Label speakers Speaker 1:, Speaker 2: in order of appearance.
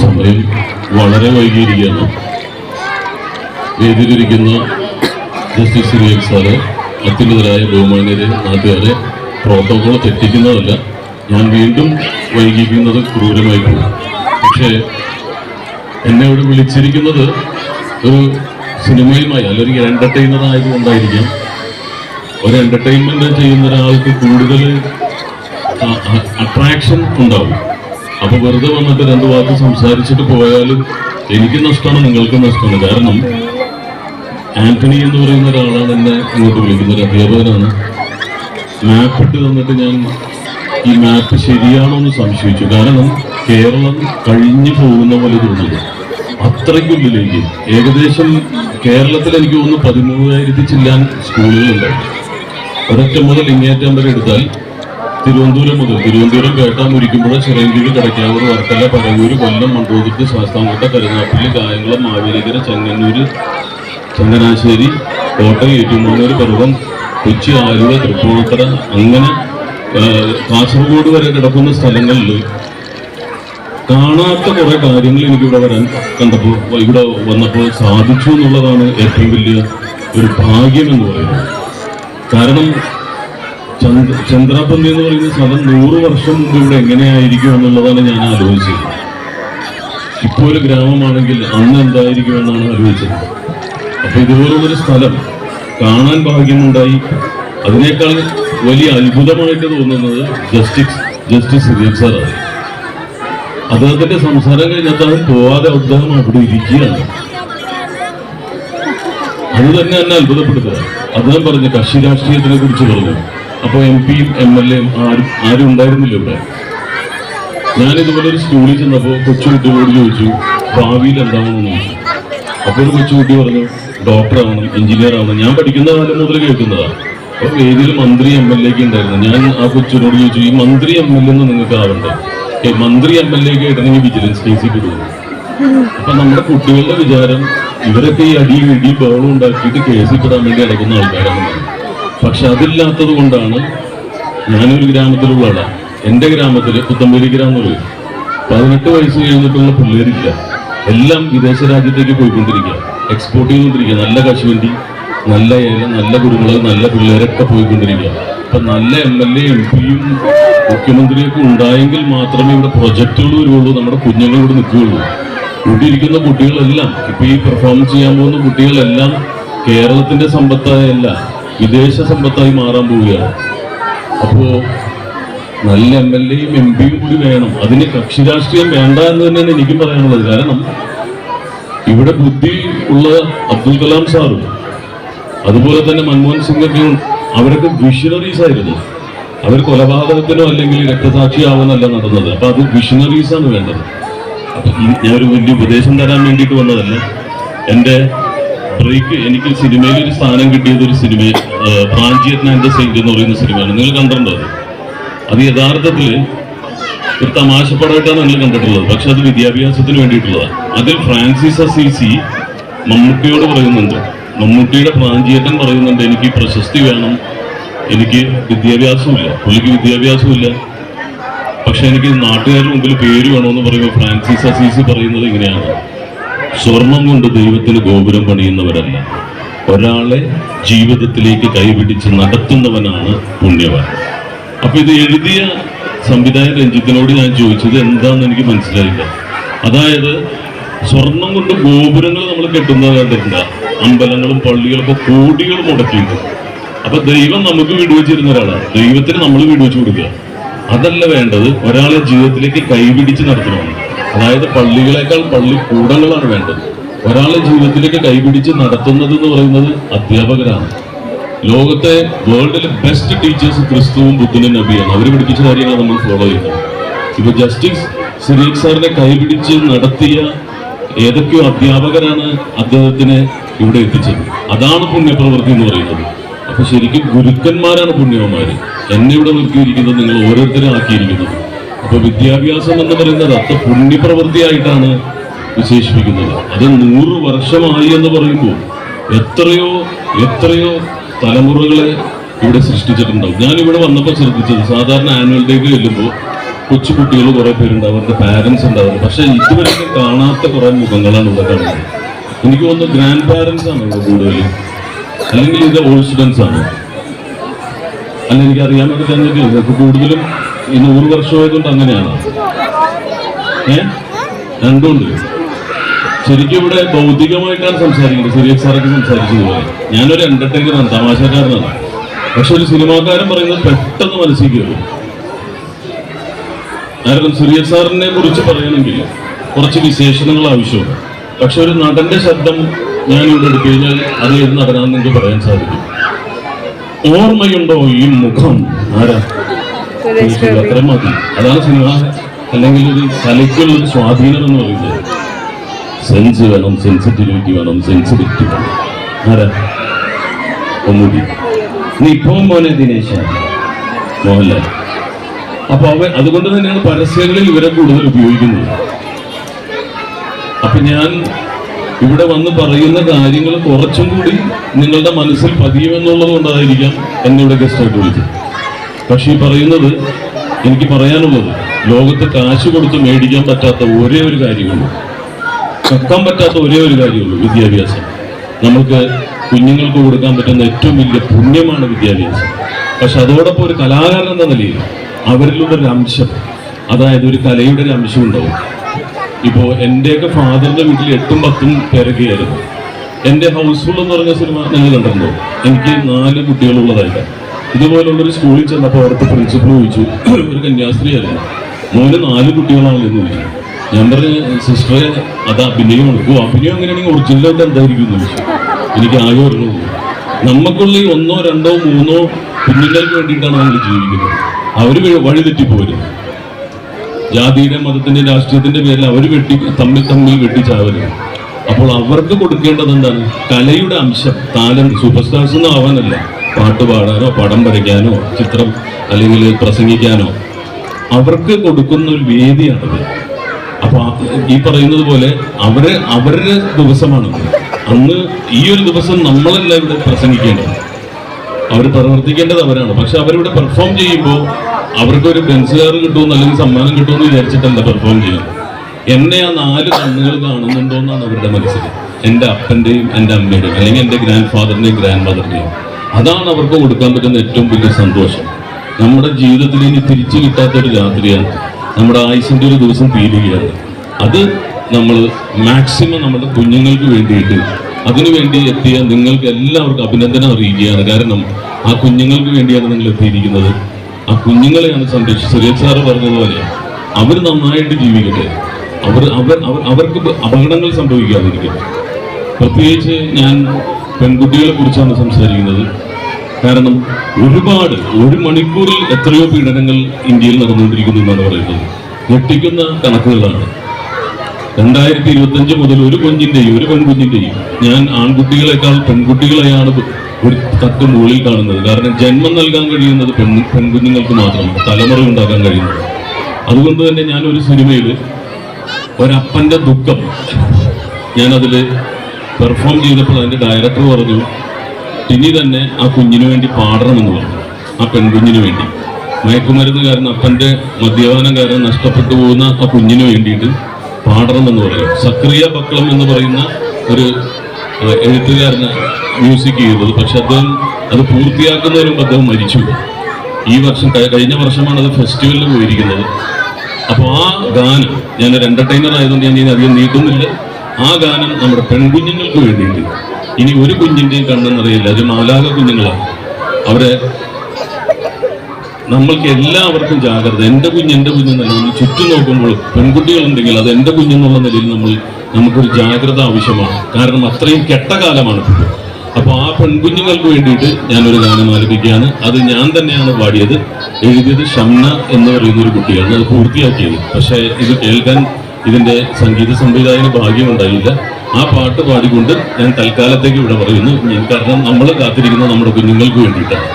Speaker 1: സമയം വളരെ വൈകിയിരിക്കുകയാണ് വേദിയിലിരിക്കുന്ന ജസ്റ്റിസ് സിറിയക് സാറ് അത്യുന്നതരായ ബഹുമാന്യരെ നാട്ടുകാരെ പ്രോട്ടോകോൾ തെറ്റിക്കുന്നതല്ല ഞാൻ വീണ്ടും വൈകിക്കുന്നത് ക്രൂരമായി പോകും പക്ഷേ എന്നെ ഇവിടെ വിളിച്ചിരിക്കുന്നത് ഒരു സിനിമയുമായി അല്ലെങ്കിൽ എന്റർടൈനർ ആയതുകൊണ്ടായിരിക്കാം. ഒരു എന്റർടൈൻമെന്റ് ചെയ്യുന്ന ഒരാൾക്ക് കൂടുതൽ അട്രാക്ഷൻ ഉണ്ടാവും. അപ്പൊ വെറുതെ വന്നിട്ട് രണ്ടു വാക്ക് സംസാരിച്ചിട്ട് പോയാലും എനിക്ക് നഷ്ടമാണ് നിങ്ങൾക്ക് നഷ്ടമാണ്. കാരണം ആന്റണി എന്ന് പറയുന്ന ഒരാളാണ് എന്നെ ഇങ്ങോട്ട് വിളിക്കുന്നത്. ഒരു അധ്യാപകനാണ്. മാപ്പ് ഇട്ട് തന്നിട്ട് ഞാൻ ഈ മാപ്പ് ശരിയാണോ എന്ന് സംശയിച്ചു. കാരണം കേരളം കഴിഞ്ഞു പോകുന്ന പോലെ തോന്നുന്നു അത്രയ്ക്കുള്ളിലേക്ക്. ഏകദേശം കേരളത്തിൽ എനിക്ക് തോന്നുന്നു പതിമൂവായിരത്തി ചില്ലാൻ സ്കൂളുകളുണ്ട്. ഒരൊറ്റ മുതൽ ഇങ്ങേറ്റം വരെ എടുത്താൽ തിരുവനന്തപുരം മുതൽ തിരുവനന്തപുരം കേട്ടാമുരിക്കുമ്പോൾ ചിറയൻകീഴ് കടക്കാവൂർ വർക്കല പരവൂര് കൊല്ലം മണ്ടൂതിട്ട് ശാസ്താംകോട്ട കരുനാപ്പള്ളി കായംകുളം മാവേലിക്കര ചെങ്ങന്നൂര് ചങ്ങനാശ്ശേരി കോട്ടയം ഏറ്റുമാനൂർ പർവം കൊച്ചി ആലുവ തൃപ്പൂണിത്തറ അങ്ങനെ കാസർഗോഡ് വരെ കിടക്കുന്ന സ്ഥലങ്ങളിൽ കാണാത്ത കുറേ കാര്യങ്ങൾ എനിക്കിവിടെ വരാൻ കണ്ടപ്പോൾ ഇവിടെ വന്നപ്പോൾ സാധിച്ചു എന്നുള്ളതാണ് ഏറ്റവും വലിയ ഒരു ഭാഗ്യം എന്ന് പറയുന്നത്. കാരണം ചന്ദ് ചന്ദ്രാപന്തി എന്ന് പറയുന്ന സ്ഥലം നൂറ് വർഷം മുമ്പ് ഇവിടെ എങ്ങനെയായിരിക്കും എന്നുള്ളതാണ് ഞാൻ ആലോചിച്ചത്. ഇപ്പോൾ ഒരു ഗ്രാമമാണെങ്കിൽ അന്ന് എന്തായിരിക്കും എന്നാണ് ആലോചിച്ചത്. അപ്പൊ ഇതുപോലുള്ളൊരു സ്ഥലം കാണാൻ ഭാഗ്യമുണ്ടായി. അതിനേക്കാൾ വലിയ അത്ഭുതമായിട്ട് തോന്നുന്നത് ജസ്റ്റിസ് ജസ്റ്റിസ് സുധീർ സാറാണ്. അദ്ദേഹത്തിന്റെ സംസാരം കഴിഞ്ഞാൽ അദ്ദേഹം പോവാതെ അദ്ദേഹം അവിടെ ഇരിക്കുകയാണ്. അത് തന്നെ എന്നെ അത്ഭുതപ്പെടുത്തുക. അദ്ദേഹം പറഞ്ഞു കക്ഷി രാഷ്ട്രീയത്തിനെ കുറിച്ച് പറഞ്ഞു. അപ്പൊ എം പിയും എം എൽ എയും ആരും ആരും ഉണ്ടായിരുന്നില്ല ഇവിടെ. ഞാൻ ഇതുപോലെ ഒരു സ്കൂളിൽ ചെന്നപ്പോൾ കൊച്ചുകുട്ടികളോട് ചോദിച്ചു ഭാവിയിൽ എന്താണെന്ന് ചോദിച്ചു അപ്പോൾ ഒരു കൊച്ചുകുട്ടി പറഞ്ഞു ഡോക്ടർ ആവണം എഞ്ചിനീയർ ആവണം ഞാൻ പഠിക്കുന്ന കാലം മുതൽ കേൾക്കുന്നതാണ് അപ്പോൾ വേദിയിൽ മന്ത്രി എം എൽ എക്ക് ഉണ്ടായിരുന്നു. ഞാൻ ആ കൊച്ചിനോട് ചോദിച്ചു ഈ മന്ത്രി എം എൽ എന്ന് നിങ്ങൾക്ക് ആവണ്ടേ? ഏ മന്ത്രി എം എൽ എക്ക് ആയിട്ടാണെങ്കിൽ വിജിലൻസ് കേസിൽ കൊടുക്കും അപ്പൊ നമ്മുടെ കുട്ടികളുടെ വിചാരം ഇവരൊക്കെ ഈ അടിയും ഇടിയും ബഹളം ഉണ്ടാക്കിയിട്ട് കേസിൽ പെടാൻ വേണ്ടി നടക്കുന്ന ആൾക്കാരാണ്. പക്ഷെ അതില്ലാത്തത് കൊണ്ടാണ് ഞാനൊരു ഗ്രാമത്തിലുള്ള ആളാണ് എന്റെ ഗ്രാമത്തിൽ പുത്തമ്പേരി ഗ്രാമം പറയും പതിനെട്ട് വയസ്സ് കഴിഞ്ഞിട്ടുള്ള പിള്ളേരില്ല എല്ലാം വിദേശ രാജ്യത്തേക്ക് പോയിക്കൊണ്ടിരിക്കുക. എക്സ്പോർട്ട് ചെയ്തുകൊണ്ടിരിക്കുക. നല്ല കശുവണ്ടി നല്ല ഏല നല്ല കുരുമുളക് നല്ല പിള്ളേരൊക്കെ പോയിക്കൊണ്ടിരിക്കുക. അപ്പൊ നല്ല എം എൽ എ എം പിയും മുഖ്യമന്ത്രിയൊക്കെ ഉണ്ടായെങ്കിൽ മാത്രമേ ഇവിടെ പ്രൊജക്റ്റുകൾ വരുള്ളൂ. നമ്മുടെ കുഞ്ഞുങ്ങൾ ഇവിടെ നിൽക്കുകയുള്ളൂ. ഇവിടെ ഇരിക്കുന്ന കുട്ടികളെല്ലാം ഇപ്പൊ ഈ പെർഫോമൻസ് ചെയ്യാൻ പോകുന്ന കുട്ടികളെല്ലാം കേരളത്തിന്റെ സമ്പത്തായല്ല വിദേശ സമ്പത്തായി മാറാൻ പോവുകയാണ്. അപ്പോ നല്ല എം എൽ എയും എം പിയും കൂടി വേണം. അതിന് കക്ഷി രാഷ്ട്രീയം വേണ്ട എന്ന് തന്നെയാണ് എനിക്കും പറയാനുള്ളത്. കാരണം ഇവിടെ ബുദ്ധി ഉള്ള അബ്ദുൽ കലാം സാറും അതുപോലെ തന്നെ മൻമോഹൻ സിംഗൊക്കെ അവരൊക്കെ വിഷണറീസ് ആയിരുന്നു. അവർ കൊലപാതകത്തിനോ അല്ലെങ്കിൽ രക്തസാക്ഷിയാവുന്നല്ല നടന്നത്. അപ്പൊ അത് വിഷണറീസ് ആണ് വേണ്ടത്. ഞാനൊരു വലിയ ഉപദേശം തരാൻ വേണ്ടിയിട്ട് വന്നതല്ല. എന്റെ ബ്രേക്ക് എനിക്ക് സിനിമയിൽ ഒരു സ്ഥാനം കിട്ടിയത് ഒരു സിനിമ പ്രാഞ്ചിയറ്റ് ആൻഡ് സെയിന്റ് എന്ന് പറയുന്ന സിനിമയാണ്. നിങ്ങൾ കണ്ടിട്ടുണ്ടോ അത്? അത് യഥാർത്ഥത്തിൽ ഒരു തമാശപ്പടമായിട്ടാണ് നിങ്ങൾ കണ്ടിട്ടുള്ളത്. പക്ഷെ അത് വിദ്യാഭ്യാസത്തിന് വേണ്ടിയിട്ടുള്ളതാണ്. അതിൽ ഫ്രാൻസിസ് അസീസി മമ്മൂട്ടിയോട് പറയുന്നുണ്ട്. മമ്മൂട്ടിയുടെ പ്രാഞ്ചിയേട്ടൻ പറയുന്നുണ്ട് എനിക്ക് പ്രശസ്തി വേണം. എനിക്ക് വിദ്യാഭ്യാസമില്ല പുള്ളിക്ക് വിദ്യാഭ്യാസമില്ല പക്ഷെ എനിക്ക് നാട്ടുകാരുടെ മുമ്പിൽ പേര് വേണമെന്ന് പറയുമ്പോൾ ഫ്രാൻസിസ് അസീസി പറയുന്നത് ഇങ്ങനെയാണ്. സ്വർണം കൊണ്ട് ദൈവത്തിന് ഗോപുരം പണിയുന്നവരല്ല. ഒരാളെ ജീവിതത്തിലേക്ക് കൈപിടിച്ച് നടത്തുന്നവനാണ് പുണ്യവാൻ. അപ്പൊ ഇത് എഴുതിയ സംവിധായകൻ രഞ്ജിത്തിനോട് ഞാൻ ചോദിച്ചത് എന്താണെന്ന് എനിക്ക് മനസ്സിലായില്ല. അതായത് സ്വർണം കൊണ്ട് ഗോപുരങ്ങൾ നമ്മൾ കെട്ടുന്നത് കണ്ടിട്ടില്ല അമ്പലങ്ങളും പള്ളികളും ഒക്കെ കോടികൾ മുടക്കിയിട്ട്. അപ്പൊ ദൈവം നമുക്ക് വിടുവച്ചിരുന്ന ഒരാളാണ്. ദൈവത്തിന് നമ്മൾ വിടുവച്ചു കൊടുക്കുക. അതല്ല വേണ്ടത് ഒരാളെ ജീവിതത്തിലേക്ക് കൈപിടിച്ച് നടത്തണം അതായത് പള്ളികളെക്കാൾ പള്ളിക്കൂടങ്ങളാണ് വേണ്ടത്. ഒരാളെ ജീവിതത്തിലേക്ക് കൈപിടിച്ച് നടത്തുന്നത് എന്ന് പറയുന്നത് അധ്യാപകരാണ്. ലോകത്തെ വേൾഡിലെ ബെസ്റ്റ് ടീച്ചേഴ്സ് ക്രിസ്തുവും ബുദ്ധനും നബിയാണ്. അവർ പഠിപ്പിച്ച കാര്യങ്ങൾ നമ്മൾ ഫോളോ ചെയ്യുന്നത്. ഇപ്പൊ ജസ്റ്റിസ് സിറിയക് സാറിനെ കൈപിടിച്ച് നടത്തിയ ഏതൊക്കെയോ അധ്യാപകരാണ് അദ്ദേഹത്തിനെ ഇവിടെ എത്തിച്ചത്. അതാണ് പുണ്യപ്രവൃത്തി എന്ന് പറയുന്നത്. അപ്പൊ ശരിക്കും ഗുരുക്കന്മാരാണ് പുണ്യവന്മാര്. എന്നെ ഇവിടെ നിർത്തിയിരിക്കുന്നത് നിങ്ങൾ ഓരോരുത്തരും ആക്കിയിരിക്കുന്നത്. അപ്പൊ വിദ്യാഭ്യാസം എന്ന് പറയുന്നത് അത്ര പുണ്യപ്രവൃത്തിയായിട്ടാണ് വിശേഷിപ്പിക്കുന്നത്. അത് നൂറ് വർഷമായി എന്ന് പറയുമ്പോൾ എത്രയോ എത്രയോ തലമുറകളെ ഇവിടെ സൃഷ്ടിച്ചിട്ടുണ്ടാവും. ഞാനിവിടെ വന്നപ്പോൾ ശ്രദ്ധിച്ചത് സാധാരണ ആനുവൽ ഡേക്ക് ചെല്ലുമ്പോൾ കൊച്ചു കുട്ടികൾ കുറെ പേരുണ്ട് അവരുടെ പാരൻസ് ഉണ്ടാവും പക്ഷെ ഇതുവരെ കാണാത്ത കുറേ മുഖങ്ങളാണ് ഇവിടെ കാണുന്നത്. എനിക്ക് തോന്നുന്നു ഗ്രാൻഡ് പാരൻസ് ആണ് ഇവിടെ കൂടുതൽ. അല്ലെങ്കിൽ ഇത് ഓൾഡ് സ്റ്റുഡൻസ് ആണ്. അല്ല എനിക്കറിയാൻ പറ്റുന്ന കൂടുതലും ഈ ഒരു വർഷമായതുകൊണ്ട് അങ്ങനെയാണ്. ഏ? രണ്ടുണ്ട് ശരിക്കും ഇവിടെ ഭൗതികമായിട്ടാണ് സംസാരിക്കുന്നത്. സുരേഷ് സാറൊക്കെ സംസാരിച്ചതുപോലെ ഞാനൊരു എന്റർടൈനറാണ് തമാശക്കാരനാണ്. പക്ഷെ ഒരു സിനിമാക്കാരൻ പറയുന്നത് പെട്ടെന്ന് മനസ്സിൽ കയറും കാരണം സുരേഷ് സാറിനെ കുറിച്ച് പറയണമെങ്കിൽ കുറച്ച് വിശേഷണങ്ങൾ ആവശ്യമാണ്. പക്ഷെ ഒരു നടന്റെ ശബ്ദം ഞാൻ ഇവിടെ എടുത്തു കഴിഞ്ഞാൽ അത് ഏത് നടനാന്ന് എനിക്ക് പറയാൻ സാധിക്കും. ഓർമ്മയുണ്ടോ ഈ മുഖം? ആരാ? മതി അതാണ് സിനിമ. അല്ലെങ്കിൽ ഒരു കലയ്ക്കുള്ള ഒരു സ്വാധീനം എന്ന് പറയുന്നത്. സെൻസ് വേണം സെൻസിറ്റിവിറ്റി വേണം സെൻസിറ്റിവിറ്റി വേണം. ആരാ? ഒന്നുകൂടി. നീ ഇപ്പം മോനെ ദിനേശ. മോഹൻലാൽ. അപ്പൊ അവൻ അതുകൊണ്ട് തന്നെയാണ് പരസ്യങ്ങളിൽ ഇവരെ കൂടുതൽ ഉപയോഗിക്കുന്നത്. അപ്പൊ ഞാൻ ഇവിടെ വന്ന് പറയുന്ന കാര്യങ്ങൾ കുറച്ചും കൂടി നിങ്ങളുടെ മനസ്സിൽ പതിയുമെന്നുള്ളത് കൊണ്ടായിരിക്കാം എന്നെ ഇവിടെ ഗസ്റ്റായിട്ട് വിളിച്ചത്. പക്ഷെ ഈ പറയുന്നത് എനിക്ക് പറയാനുള്ളത് ലോകത്ത് കാശ് കൊടുത്ത് മേടിക്കാൻ പറ്റാത്ത ഒരേ ഒരു കാര്യമുള്ളൂ. കക്കാൻ പറ്റാത്ത ഒരേ ഒരു കാര്യമുള്ളൂ വിദ്യാഭ്യാസം. നമുക്ക് കുഞ്ഞുങ്ങൾക്ക് കൊടുക്കാൻ പറ്റുന്ന ഏറ്റവും വലിയ പുണ്യമാണ് വിദ്യാഭ്യാസം. പക്ഷെ അതോടൊപ്പം ഒരു കലാകാരൻ എന്ന നിലയിൽ അവരിലുള്ള ഒരു അംശം അതായത് ഒരു കലയുടെ ഒരു അംശം ഉണ്ടാവും. ഇപ്പോൾ എന്റെയൊക്കെ ഫാദറിന്റെ വീട്ടിൽ എട്ടും പത്തും പേരൊക്കെയായിരുന്നു. എന്റെ ഹൗസ്ഫുൾ എന്ന് പറഞ്ഞ സിനിമ നിങ്ങൾ കണ്ടിട്ടുണ്ടോ? എനിക്ക് നാല് കുട്ടികളുള്ളതായിട്ട് ഇതുപോലുള്ള ഒരു സ്കൂളിൽ ചെന്നപ്പോൾ അവിടുത്തെ പ്രിൻസിപ്പൾ ചോദിച്ചു ഒരു കന്യാസ്ത്രീയായിരുന്നു മോനെ നാല് കുട്ടികളാണ് എന്ന് ചോദിച്ചു. ഞാൻ പറഞ്ഞു സിസ്റ്ററെ അത് അഭിനയമാണ് ഓ അഭിനയം അങ്ങനെയാണെങ്കിൽ ഒറിജിനലായിട്ട് എന്തായിരിക്കും? എനിക്ക് ആകെ ഒരു നമുക്കുള്ള ഈ ഒന്നോ രണ്ടോ മൂന്നോ കുഞ്ഞുങ്ങൾക്ക് വേണ്ടിയിട്ടാണ് നമ്മൾ ജീവിക്കുന്നത്. അവർ വഴി തെറ്റിപ്പോരും ജാതിയുടെ മതത്തിന്റെ രാഷ്ട്രീയത്തിന്റെ പേരിൽ അവർ വെട്ടി തമ്മിൽ തമ്മിൽ വെട്ടിച്ചാവരുത് അപ്പോൾ അവർക്ക് കൊടുക്കേണ്ടത് എന്താണ്? കലയുടെ അംശം താലം സൂപ്പർ സ്റ്റാർസ് ഒന്നും ആവാനല്ല. പാട്ട് പാടാനോ പടം വരയ്ക്കാനോ ചിത്രം അല്ലെങ്കിൽ പ്രസംഗിക്കാനോ അവർക്ക് കൊടുക്കുന്ന ഒരു വേദിയാണത്. അപ്പൊ ഈ പറയുന്നത് പോലെ അവർ അവരുടെ ദിവസമാണ്. അന്ന് ഈ ഒരു ദിവസം നമ്മളല്ല ഇവിടെ പ്രസംഗിക്കേണ്ടത്. അവർ പ്രവർത്തിക്കേണ്ടത് അവരാണ്. പക്ഷെ അവരിവിടെ പെർഫോം ചെയ്യുമ്പോൾ അവർക്കൊരു ബെൻസുകാർ ബെൻസ് കാർ കിട്ടുമെന്ന് അല്ലെങ്കിൽ സമ്മാനം കിട്ടുമെന്ന് വിചാരിച്ചിട്ടല്ല പെർഫോം ചെയ്യുന്നത്. എന്നെ ആ നാല് കണ്ണുകൾ കാണുന്നുണ്ടോ എന്നാണ് അവരുടെ മനസ്സിൽ. എന്റെ അപ്പന്റെയും എന്റെ അമ്മയുടെയും അല്ലെങ്കിൽ എന്റെ ഗ്രാൻഡ് ഫാദറിന്റെയും ഗ്രാൻഡ് മദറിന്റെയും അതാണ് അവർക്ക് കൊടുക്കാൻ പറ്റുന്ന ഏറ്റവും വലിയ സന്തോഷം. നമ്മുടെ ജീവിതത്തിൽ ഇനി തിരിച്ചു കിട്ടാത്ത ഒരു രാത്രിയാണ് നമ്മുടെ ആയുസിന്റെ ഒരു ദിവസം തീരുകയാണ് അത് നമ്മൾ മാക്സിമം നമ്മുടെ കുഞ്ഞുങ്ങൾക്ക് വേണ്ടിയിട്ട് അതിനുവേണ്ടി എത്തിയ നിങ്ങൾക്ക് എല്ലാവർക്കും അഭിനന്ദനം അറിയിക്കുകയാണ്. കാരണം ആ കുഞ്ഞുങ്ങൾക്ക് വേണ്ടിയാണ് നിങ്ങൾ എത്തിയിരിക്കുന്നത്. ആ കുഞ്ഞുങ്ങളെയാണ് സംരക്ഷിച്ചത്. സുരേഷ് സാറ് പറഞ്ഞതുപോലെ അവർ നന്നായിട്ട് ജീവിക്കട്ടെ. അവർ അവർ അവർ അവർക്ക് അപകടങ്ങൾ സംഭവിക്കാതിരിക്കട്ടെ. പ്രത്യേകിച്ച് ഞാൻ പെൺകുട്ടികളെ കുറിച്ചാണ് സംസാരിക്കുന്നത്. കാരണം ഒരുപാട് ഒരു മണിക്കൂറിൽ എത്രയോ പീഡനങ്ങൾ ഇന്ത്യയിൽ നടന്നുകൊണ്ടിരിക്കുന്നു എന്നാണ് പറയുന്നത്. ഞെട്ടിക്കുന്ന കണക്കുകളാണ്. രണ്ടായിരത്തി ഇരുപത്തി അഞ്ച് മുതൽ ഒരു കുഞ്ഞിന്റെയും ഒരു പെൺകുഞ്ഞിന്റെയും ഞാൻ ആൺകുട്ടികളെക്കാൾ പെൺകുട്ടികളെയാണ് ഒരു തട്ട് മുകളിൽ കാണുന്നത്. കാരണം ജന്മം നൽകാൻ കഴിയുന്നത് പെൺ പെൺകുഞ്ഞുങ്ങൾക്ക് മാത്രമാണ് തലമുറ ഉണ്ടാക്കാൻ കഴിയുന്നത്. അതുകൊണ്ട് തന്നെ ഞാൻ ഒരു സിനിമയിൽ ഒരപ്പന്റെ ദുഃഖം ഞാൻ അതിൽ പെർഫോം ചെയ്തപ്പോൾ അതിന്റെ ഡയറക്ടർ പറഞ്ഞു ഇനി തന്നെ ആ കുഞ്ഞിന് വേണ്ടി പാടണമെന്ന് പറഞ്ഞു ആ പെൺകുഞ്ഞിനു വേണ്ടി. മയക്കുമരുന്ന് കാരണം അപ്പന്റെ മദ്യപാനം കാരണം നഷ്ടപ്പെട്ടു പോകുന്ന ആ കുഞ്ഞിന് വേണ്ടിയിട്ട് പാടണമെന്ന് പറയും സക്രിയ ബക്കളം എന്ന് പറയുന്ന ഒരു എഴുത്തുകാരന് മ്യൂസിക് ചെയ്തത്. പക്ഷെ അദ്ദേഹം അത് പൂർത്തിയാക്കുന്നതിനും അദ്ദേഹം മരിച്ചു. ഈ വർഷം കഴിഞ്ഞ വർഷമാണ് അത് ഫെസ്റ്റിവലിൽ പോയിരിക്കുന്നത്. അപ്പോൾ ആ ഗാനം ഞാനൊരു എന്റർടൈനർ ആയതുകൊണ്ട് ഞാൻ ഇനി അധികം നീട്ടുന്നില്ല. ആ ഗാനം നമ്മുടെ പെൺകുഞ്ഞുങ്ങൾക്ക് വേണ്ടിയിട്ട്. ഇനി ഒരു കുഞ്ഞിന്റെയും കണ്ണെന്നറിയില്ല അത് മാലാക കുഞ്ഞുങ്ങളാണ്. അവരെ നമ്മൾക്ക് എല്ലാവർക്കും ജാഗ്രത. എന്റെ കുഞ്ഞ് എന്റെ കുഞ്ഞെന്നല്ല നമ്മൾ ചുറ്റും നോക്കുമ്പോൾ പെൺകുട്ടികളുണ്ടെങ്കിൽ അത് എന്റെ കുഞ്ഞെന്നുള്ള നിലയിൽ നമ്മൾ നമുക്കൊരു ജാഗ്രത ആവശ്യമാണ്. കാരണം അത്രയും കെട്ട കാലമാണ് അപ്പോൾ ആ പെൺകുഞ്ഞുങ്ങൾക്ക് വേണ്ടിയിട്ട് ഞാനൊരു ഗാനം ആലപിക്കുകയാണ്. അത് ഞാൻ തന്നെയാണ് പാടിയത്. എഴുതിയത് ഷംന എന്ന് പറയുന്ന ഒരു കുട്ടിയാണ്. അത് പൂർത്തിയാക്കിയത്. പക്ഷേ ഇത് കേൾക്കാൻ ഇതിന്റെ സംഗീത സംവിധായകന് ഭാഗ്യമുണ്ടായില്ല. ആ പാട്ട് പാടിക്കൊണ്ട് ഞാൻ തൽക്കാലത്തേക്ക് ഇവിടെ പറയുന്നു. കാരണം നമ്മൾ കാത്തിരിക്കുന്നത് നമ്മുടെ കുഞ്ഞുങ്ങൾക്ക് വേണ്ടിയിട്ടാണ്.